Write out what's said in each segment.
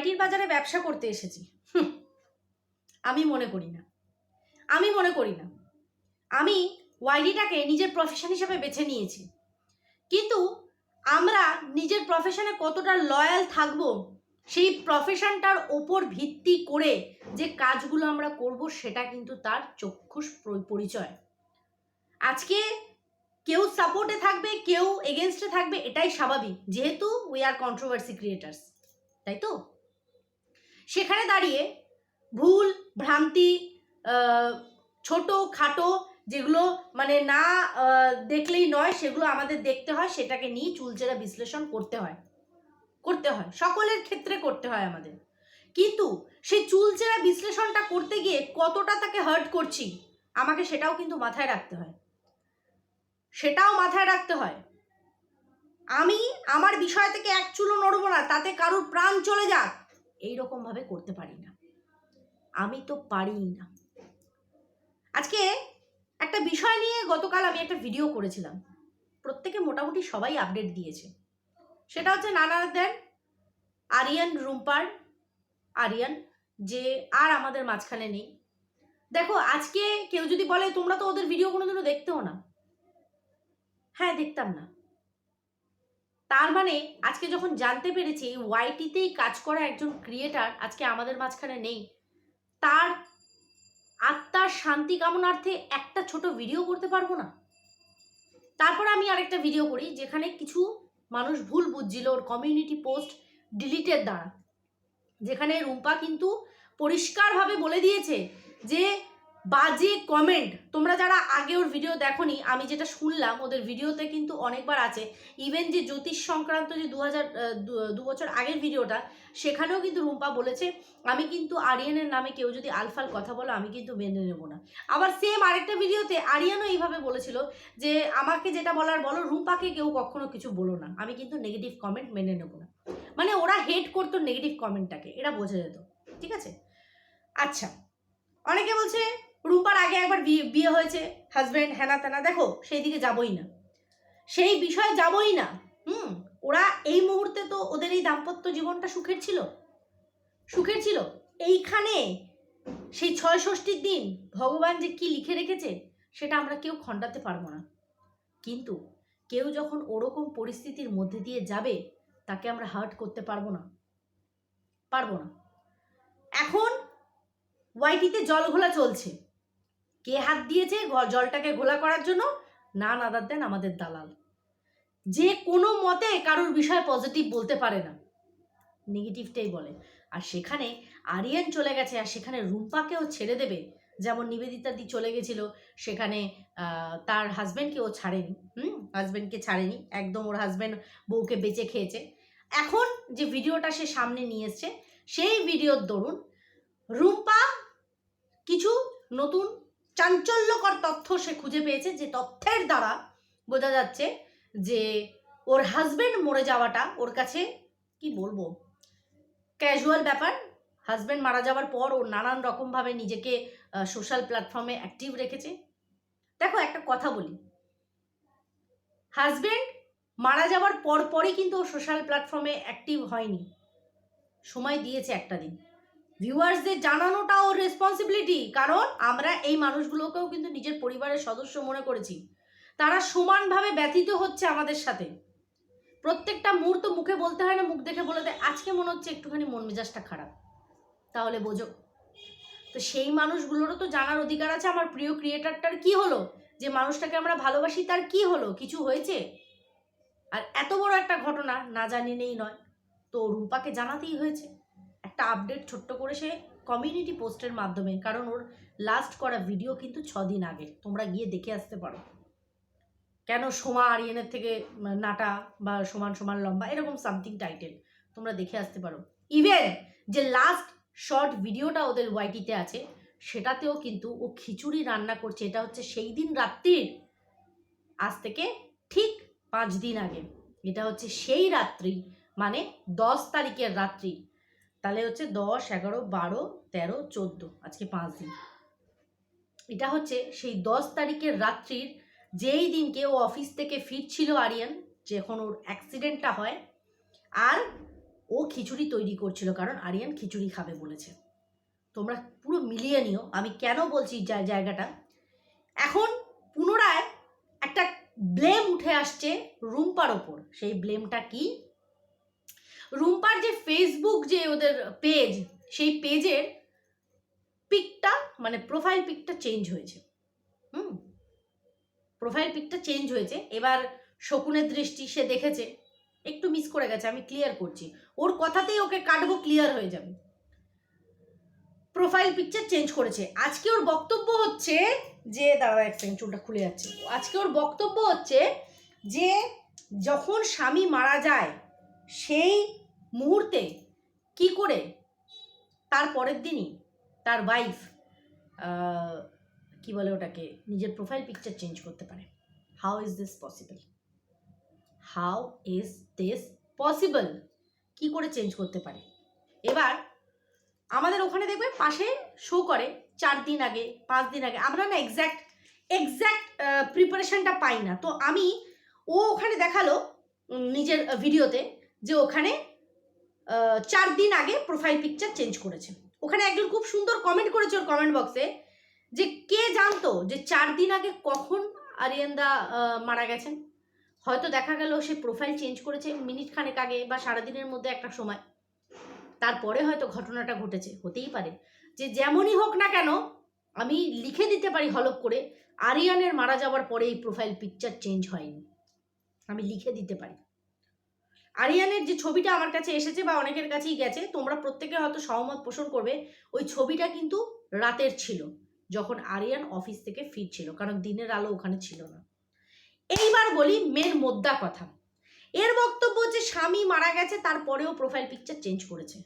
ওয়াইটির বাজারে ব্যবসা করতে এসেছি। আমি মনে করি না। আমি মনে করি না। আমি ওয়াইটিটাকে নিজের প্রফেশন হিসেবে বেছে নিয়েছি। কিন্তু আমরা নিজের প্রফেশনে কতটা লয়াল থাকব, সেই প্রফেশনটার ওপর ভিত্তি করে যে কাজগুলো আমরা করব, সেটা কিন্তু তার চক্ষুষ পরিচয়। আজকে কেউ সাপোর্টে থাকবে, কেউ এগেনস্টে থাকবে, এটাই স্বাভাবিক। যেহেতু উই আর কন্ট্রোভার্সি ক্রিয়েটার্স তাই তো? সেখানে দাঁড়িয়ে ভুল, ভ্রান্তি ছোট, খাটো যেগুলো মানে না দেখলেই নয়, সেগুলো আমাদের দেখতে হয়, সেটাকে নিয়ে চুলচেরা বিশ্লেষণ করতে হয়। করতে হয়। সকলের ক্ষেত্রে করতে হয় আমাদের। কিন্তু সেই চুলচেরা বিশ্লেষণটা করতে গিয়ে কতটা তাকে হার্ট করছি, আমাকে সেটাও কিন্তু মাথায় রাখতে হয়। সেটাও মাথায় রাখতে হয়। আমি আমার বিষয় থেকে এক চুলো নড়বো না, তাতে কারোর প্রাণ চলে যাক এইরকম ভাবে করতে পারি না। আমি তো পারি না। আজকে একটা বিষয় নিয়ে গতকাল আমি একটা ভিডিও করেছিলাম। প্রত্যেকে মোটামুটি সবাই আপডেট দিয়েছে। সেটা হচ্ছে নানা দেন আরিয়ান রুম্পার, আরিয়ান, যে আর আমাদের মাঝখানে নেই। দেখো, আজকে কেউ যদি বলে, তোমরা তো ওদের ভিডিও কোনোদিনও দেখতেও না। হ্যাঁ দেখতাম না। তার মানে আজকে যখন জানতে পেরেছি ওয়াইটিতেই কাজ করা একজন ক্রিয়েটার আজকে আমাদের মাঝখানে নেই, তার আত্মার শান্তি কামনার্থে একটা ছোট ভিডিও করতে পারব না? তারপর আমি আরেকটা ভিডিও করি যেখানে কিছু মানুষ ভুল বুঝছিল, ওর কমিউনিটি পোস্ট ডিলিটের দ্বারা। যেখানে রুম্পা কিন্তু পরিষ্কারভাবে বলে দিয়েছে যে বাজে কমেন্ট তোমরা যারা আগে ওর ভিডিও দেখোনি, আমি যেটা শুনলাম, ওদের ভিডিওতে কিন্তু অনেকবার আছে। ইভেন যে জ্যোতিষ সংক্রান্ত যে দু হাজার দু বছর আগের ভিডিওটা সেখানেও কিন্তু রুম্পা বলেছে, আমি কিন্তু আরিয়ানের নামে কেউ যদি আলফাল কথা বলো, আমি কিন্তু মেনে নেব না। আবার সেম আরেকটা ভিডিওতে আরিয়ানও এইভাবে বলেছিল যে, আমাকে যেটা বলার বলো, রুম্পাকে কেউ কখনো কিছু বলো না। আমি কিন্তু নেগেটিভ কমেন্ট মেনে নেব না। মানে ওরা হেট করতো নেগেটিভ কমেন্টটাকে এটা বোঝা যেত। ঠিক আছে? আচ্ছা অনেকে বলছে রুম্পার আগে একবার বিয়ে বিয়ে হয়েছে হাজব্যান্ড হ্যানা ত্যানা দেখো সেই দিকে যাবই না। সেই বিষয়ে যাবই না। হুম, ওরা এই মুহূর্তে তো ওদের এই দাম্পত্য জীবনটা সুখের ছিল। সুখের ছিল। এইখানে সেই ছয় ষষ্ঠীর দিন ভগবান যে কি লিখে রেখেছে, সেটা আমরা কেউ খণ্ডাতে পারব না। কিন্তু কেউ যখন ওরকম পরিস্থিতির মধ্যে দিয়ে যাবে, তাকে আমরা হার্ট করতে পারব না। পারব না। এখন ওয়াইটিতে জল ঘোলা চলছে। কে হাত দিয়েছে জলটাকে ঘোলা করার জন্য? না নাদার দেন আমাদের দালাল। যে কোনো মতে কারোর বিষয়ে পজিটিভ বলতে পারে না। নেগেটিভটাই বলে। আর সেখানে আরিয়ান চলে গেছে, আর সেখানে রুম্পাকেও ছেড়ে দেবে। যেমন নিবেদিতা দি চলে গেছিল, সেখানে তার হাজব্যান্ডকে ও ছাড়েনি। হুম? হাজব্যান্ডকে ছাড়েনি। একদম ওর হাজব্যান্ড বউকে বেঁচে খেয়েছে। এখন যে ভিডিওটা সে সামনে নিয়ে এসছে, সেই ভিডিওর দরুন রুম্পা কিছু নতুন চাঞ্চল্যকর তথ্য সে খুঁজে পেয়েছে যে তথ্যের দ্বারা বোঝা যাচ্ছে যে ওর হাজবেন্ড মরে যাওয়াটা ওর কাছে, কি বলব ক্যাজুয়াল ব্যাপার। হাজব্যান্ড মারা যাওয়ার পর ও নানান রকমভাবে নিজেকে সোশ্যাল প্ল্যাটফর্মে অ্যাক্টিভ রেখেছে। দেখো একটা কথা বলি। হাজবেন্ড মারা যাওয়ার পর পরই কিন্তু ও সোশ্যাল প্ল্যাটফর্মে অ্যাক্টিভ হয়নি। সময় দিয়েছে একটা দিন। ভিউয়ার্সদের জানানোটা ওর রেসপন্সিবিলিটি কারণ আমরা এই মানুষগুলোকেও কিন্তু নিজের পরিবারের সদস্য মনে করেছি। তারা সমানভাবে ব্যথিত হচ্ছে আমাদের সাথে। প্রত্যেকটা মুহূর্ত মুখে বলতে হয় না, মুখ দেখে বলে দেয়, আজকে মনে হচ্ছে একটুখানি মন মেজাজটা খারাপ। তাহলে বোঝো। তো সেই মানুষগুলোরও তো জানার অধিকার আছে। আমার প্রিয় ক্রিয়েটারটার কি হলো? যে মানুষটাকে আমরা ভালোবাসি, তার কি হলো? কিছু হয়েছে? আর এত বড় একটা ঘটনা, না জানি নেই নয়। তো রুম্পাকে জানাতেই হয়েছে। একটা আপডেট ছোট্ট করে সে কমিউনিটি পোস্টের মাধ্যমে, কারণ ওর লাস্ট করা ভিডিও কিন্তু ছ দিন আগে। তোমরা গিয়ে দেখে আসতে পারো। কেন সোমা আরিয়ানের থেকে নাটা বা সমান সমান লম্বা, এরকম সামথিং টাইটেল তোমরা দেখে আসতে পারো। ইভেন যে লাস্ট শর্ট ভিডিওটা ওদের ওয়াইটিতে আছে, সেটাতেও কিন্তু ও খিচুড়ি রান্না করছে। এটা হচ্ছে সেই দিন রাত্রির, আজ থেকে ঠিক পাঁচ দিন আগে। এটা হচ্ছে সেই রাত্রি মানে দশ তারিখের রাত্রি। তাহলে হচ্ছে দশ, এগারো, বারো, তেরো, চোদ্দ। আজকে পাঁচ দিন। এটা হচ্ছে সেই দশ তারিখের রাত্রির যেই দিনকে ও অফিস থেকে ফিরছিল আরিয়ান, যখন ওর অ্যাক্সিডেন্টটা হয়, আর ও খিচুড়ি তৈরি করছিল, কারণ আরিয়ান খিচুড়ি খাবে বলেছে। তোমরা পুরো মিলিয়ে নিও, আমি কেন বলছি জায়গাটা? এখন পুনরায় একটা ব্লেম উঠে আসছে রুম্পার ওপর। সেই ব্লেমটা কি? রুম্পার যে ফেসবুক যে ওদের পেজ সেই পেজের পিকটা মানে প্রোফাইল পিকটা চেঞ্জ হয়েছে। হুম? প্রোফাইল পিকটা চেঞ্জ হয়েছে। এবার শকুনের দৃষ্টি সে দেখেছে। একটু মিস করে গেছে, আমি ক্লিয়ার করছি। ওর কথাতেই ওকে কাটবো ক্লিয়ার হয়ে যাবে। প্রোফাইল পিকচার চেঞ্জ করেছে। আজকে ওর বক্তব্য হচ্ছে যে দাঁড়া এক সেকেন্ড চুলটা খুলে যাচ্ছে। আজকে ওর বক্তব্য হচ্ছে যে, যখন স্বামী মারা যায়, সেই মুহূর্তে কি করে তার পরের দিনই তার ওয়াইফ কি বলে ওটাকে, নিজের প্রোফাইল পিকচার চেঞ্জ করতে পারে। How is this possible how is this possible কি করে চেঞ্জ করতে পারে? এবার আমাদের ওখানে দেখবে পাশে শো করে, চার দিন আগে, পাঁচ দিন আগে। আমরা না এক্স্যাক্ট এক্স্যাক্ট প্রিপারেশনটা পাই না। তো আমি ও ওখানে দেখাল নিজের ভিডিওতে যে ওখানে চার দিন আগে প্রোফাইল পিকচার চেঞ্জ করেছে। ওখানে একজন খুব সুন্দর কমেন্ট করেছে ওর কমেন্ট বক্সে যে কে জানতো যে চার দিন আগে কখন আরিয়ানদা মারা গেছেন? হয়তো দেখা গেল সে প্রোফাইল চেঞ্জ করেছে মিনিট খানেক আগে বা সারাদিনের মধ্যে একটা সময়। তারপরে হয়তো ঘটনাটা ঘটেছে, হতেই পারে। যে যেমনই হোক না কেন, আমি লিখে দিতে পারি হলপ করে, আরিয়ানের মারা যাওয়ার পরে এই প্রোফাইল পিকচার চেঞ্জ হয়নি। আমি লিখে দিতে পারি। আরিয়ানের যে ছবিটা আমার কাছে এসেছে বা অনেকের কাছেই গেছে, তোমরা প্রত্যেকে হয়তো সহমত পোষণ করবে, ওই ছবিটা কিন্তু রাতের ছিল, যখন আরিয়ান অফিস থেকে ফিরছিল, কারণ দিনের আলো ওখানে ছিল না। এইবার বলি মেন মোদ্দা কথা। এর বক্তব্য হচ্ছে স্বামী মারা গেছে, তারপরেও প্রোফাইল পিকচার চেঞ্জ করেছে।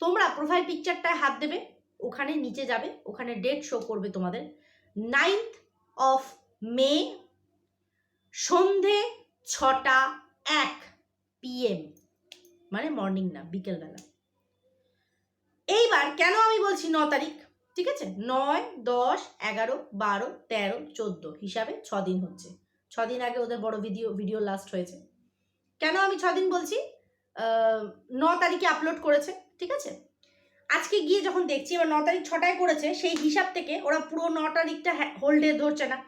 তোমরা প্রোফাইল পিকচারটায় হাত দেবে, ওখানে নিচে যাবে, ওখানে ডেট শো করবে তোমাদের। নাইনথ অফ মে সন্ধে ছটা এক। পিএম মানে মর্নিং না বিকেলবেলা এইবার কেন আমি বলছি ন তারিখ? ঠিক আছে? নয়, দশ, এগারো, বারো, তেরো, চোদ্দ হিসাবে ছ দিন হচ্ছে। ছ দিন আগে ওদের বড় ভিডিও ভিডিও লাস্ট হয়েছে। কেন আমি ছ দিন বলছি? ন তারিখে আপলোড করেছে, ঠিক আছে? আজকে গিয়ে যখন দেখছি, এবার ন তারিখ ছটায় করেছে, সেই হিসাব থেকে ওরা পুরো ন তারিখটা হোল্ডে ধরছে না।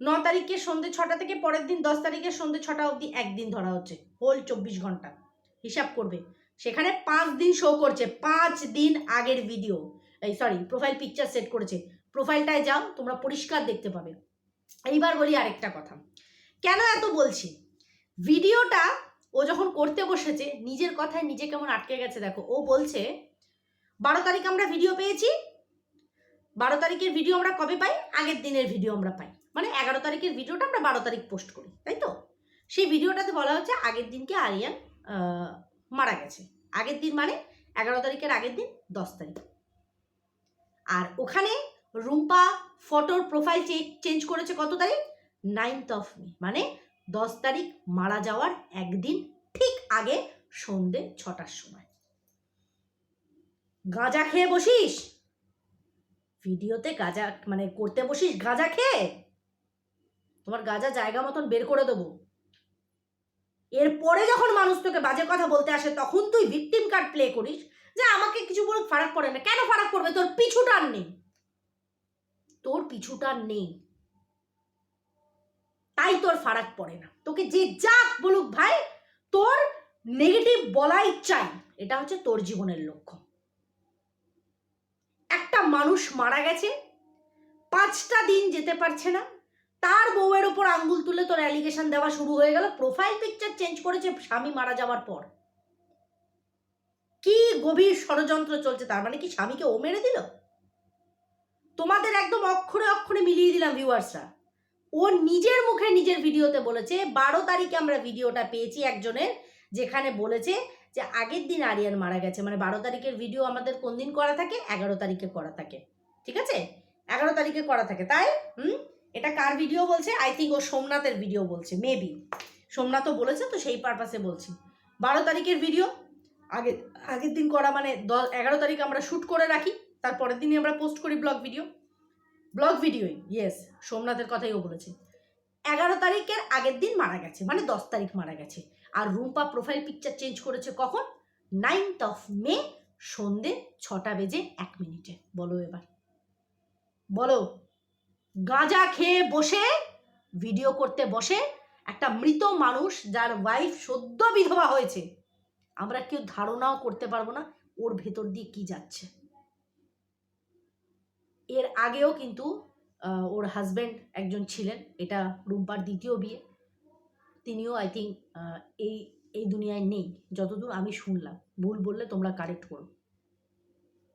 ন তারিখের সন্ধ্যে ছটা থেকে পরের দিন দশ তারিখের সন্ধ্যে ছটা অবধি একদিন ধরা হচ্ছে হোল চব্বিশ ঘণ্টা। হিসাব করবে। সেখানে পাঁচ দিন শো করছে, পাঁচ দিন আগের ভিডিও এই সরি প্রোফাইল পিকচার সেট করেছে। প্রোফাইলটায় যাও, তোমরা পরিষ্কার দেখতে পাবে। এইবার বলি আরেকটা কথা। কেন এত বলছি? ভিডিওটা ও যখন করতে বসেছে, নিজের কথায় নিজে কেমন আটকে গেছে দেখো। ও বলছে, বারো তারিখ আমরা ভিডিও পেয়েছি, বারো তারিখের ভিডিও আমরা কবে পাই? আগের দিনের ভিডিও আমরা পাই। মানে এগারো তারিখের ভিডিওটা আমরা বারো তারিখ পোস্ট করি, তাই তো? সেই ভিডিওটাতে বলা হচ্ছে আগের দিনকে আরিয়ান মারা গেছে। আগের দিন মানে এগারো তারিখের আগের দিন, দশ তারিখ। আর ওখানে রুম্পা ফটোর প্রোফাইল চেঞ্জ করেছে কত তারিখ? নাইনথ অফ মে মানে দশ তারিখ মারা যাওয়ার একদিন ঠিক আগে সন্ধে ছটার সময়। গাঁজা খেয়ে বসিস? ভিডিওতে গাঁজা মানে করতে বসিস, গাঁজা খেয়ে? তোমার গাঁজা জায়গা মতন বের করে দেবো। এরপরে যখন মানুষ তোকে বাজে কথা বলতে আসে, তখন তুই ভিকটিম কার্ড প্লে করিস। যে আমাকে কিছু বলে ফারাক পড়ে না। কেন ফারাক পড়বে? তোর পিছুটার নেই। তোর পিছুটার নেই। তাই তোর ফারাক পড়ে না। তোকে যে যা বলুক ভাই, তোর নেগেটিভ বলাই চাই। এটা হচ্ছে তোর জীবনের লক্ষ্য। একটা মানুষ মারা গেছে, পাঁচটা দিন যেতে পারছে না। তার বউয়ের ওপর আঙ্গুল তুলে তোর অ্যালিগেশন দেওয়া শুরু হয়ে গেল প্রোফাইল পিকচার চেঞ্জ করেছে, স্বামী মারা যাওয়ার পর। কি গভীর ষড়যন্ত্র চলছে তার মানে কি স্বামীকে ও মেরে দিল? তোমাদের একদম অক্ষরে অক্ষরে মিলিয়ে দিলাম ভিউয়ার্সরা ও নিজের মুখে নিজের ভিডিওতে বলেছে, বারো তারিখে আমরা ভিডিওটা পেয়েছি একজনের, যেখানে বলেছে যে আগের দিন আরিয়ান মারা গেছে মানে বারো তারিখের ভিডিও আমাদের কোন দিন করা থাকে? এগারো তারিখে করা থাকে। ঠিক আছে? এগারো তারিখে করা থাকে। তাই? হুম? এটা কার ভিডিও বলছে? আই থিঙ্ক ও সোমনাথের ভিডিও বলছে মেবি সোমনাথও বলেছে, তো সেই পারপাসে বলছি। বারো তারিখের ভিডিও আগে, আগের দিন করা মানে দশ, এগারো তারিখ আমরা শ্যুট করে রাখি তারপরের দিনই আমরা পোস্ট করি ব্লগ ভিডিও ব্লগ ভিডিওই ইয়েস সোমনাথের কথাই ও বলেছে। এগারো তারিখের আগের দিন মারা গেছে মানে দশ তারিখ মারা গেছে। আর রুম্পা প্রোফাইল পিকচার চেঞ্জ করেছে কখন? নাইনথ অফ মে সন্ধে ছটা বেজে এক মিনিটে। বলো এবার। বলো। গাঁজা খেয়ে বসে ভিডিও করতে বসে একটা মৃত মানুষ যার ওয়াইফ সদ্য বিধবা হয়েছে। আমরা কেউ ধারণাও করতে পারব না ওর ভেতর দিয়ে কি যাচ্ছে। এর আগেও কিন্তু ওর হাজব্যান্ড একজন ছিলেন, এটা রুম্পার দ্বিতীয় বিয়ে। তিনিও আই থিঙ্ক এই এই দুনিয়ায় নেই, যতদূর আমি শুনলাম। ভুল বললে তোমরা কারেক্ট করো।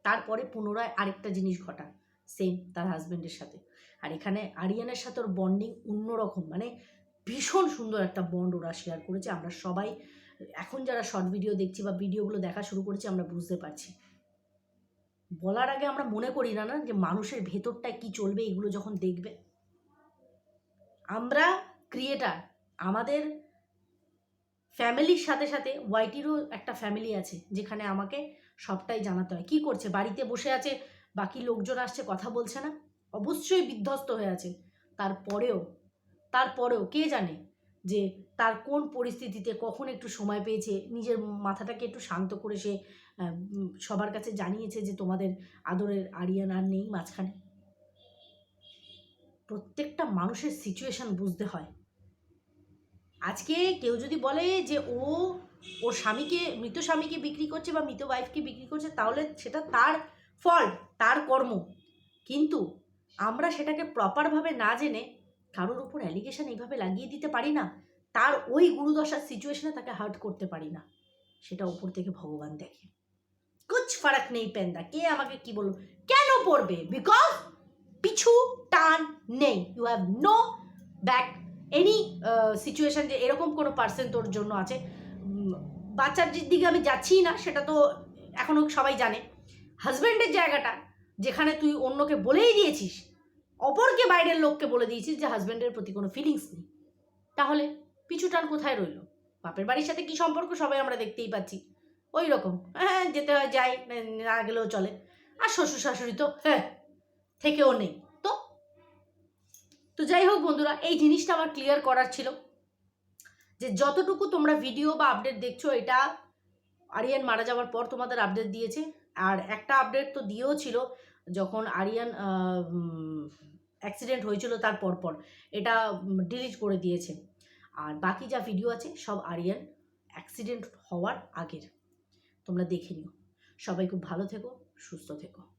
তারপরে পুনরায় আরেকটা জিনিস ঘটান সেম তার হাজব্যান্ডের সাথে। আর এখানে আরিয়ানের সাথে ওর বন্ডিং অন্যরকম মানে ভীষণ সুন্দর একটা বন্ড ওরা শেয়ার করেছে। আমরা সবাই, এখন যারা শর্ট ভিডিও দেখছি বা ভিডিওগুলো দেখা শুরু করেছি, আমরা বুঝতে পারছি। বলার আগে আমরা মনে করি, না না, যে মানুষের ভেতরটায় কি চলবে, এগুলো যখন দেখবে। আমরা ক্রিয়েটার আমাদের ফ্যামিলির সাথে সাথে ওয়াইটিরও একটা ফ্যামিলি আছে, যেখানে আমাকে সবটাই জানাতে হয়। কি করছে? বাড়িতে বসে আছে, বাকি লোকজন আসছে, কথা বলছে না। অবশ্যই বিধ্বস্ত হয়ে আছে তারপরেও তারপরেও কে জানে যে তার কোন পরিস্থিতিতে কখন একটু সময় পেয়েছে, নিজের মাথাটাকে একটু শান্ত করে সে সবার কাছে জানিয়েছে যে তোমাদের আদরের আরিয়ান আর নেই মাঝখানে। প্রত্যেকটা মানুষের সিচুয়েশন বুঝতে হয়। আজকে কেউ যদি বলে যে ও, ওর স্বামীকে, মৃত স্বামীকে বিক্রি করছে বা মৃত ওয়াইফকে বিক্রি করছে, তাহলে সেটা তার ফল্ট তার কর্ম। কিন্তু আমরা সেটাকে প্রপারভাবে না জেনে কারোর উপর অ্যালিগেশন এইভাবে লাগিয়ে দিতে পারি না, তার ওই গুরুদশার সিচুয়েশনে তাকে হার্ট করতে পারি না। সেটা উপর থেকে ভগবান দেখে। কুছ ফারাক নেই পেন্দা, কে আমাকে কি বলল? কেন পড়বে? বিকজ পিছু টান নেই। You have no back any situation যে এরকম কোনো পার্সেন তোর জন্য আছে। বাচ্চার দিকে আমি যাচ্ছি না, সেটা তো এখনও সবাই জানে। হাজব্যান্ডের জায়গাটা, যেখানে তুই অন্যকে বলেই দিয়েছিস অপরকে বাইরের লোককে বলে দিয়েছিস যে হাজব্যান্ডের প্রতি কোনো ফিলিংস নেই। তাহলে পিছুটান কোথায় রইল? বাপের বাড়ির সাথে কি সম্পর্ক? সবাই আমরা দেখতেই পাচ্ছি। ওই রকম। হ্যাঁ যেতে হয়, যাই, না গেলেও চলে। আর শ্বশুর শাশুড়ি তো হ্যাঁ থেকেও নেই। তো? তো যাই হোক বন্ধুরা, এই জিনিসটা আমার ক্লিয়ার করার ছিল। যে যতটুকু তোমরা ভিডিও বা আপডেট দেখছ, এটা আরিয়ান মারা যাওয়ার পর তোমাদের আপডেট দিয়েছে। আর একটা আপডেট তো দিয়েও ছিল। যখন আরিয়ান অ্যাক্সিডেন্ট হয়েছিল তার পরপর, এটা ডিলিট করে দিয়েছে। আর বাকি যা ভিডিও আছে, সব আরিয়ান অ্যাক্সিডেন্ট হওয়ার আগের। তোমরা দেখে নিও। সবাই খুব ভালো থেকো, সুস্থ থেকো।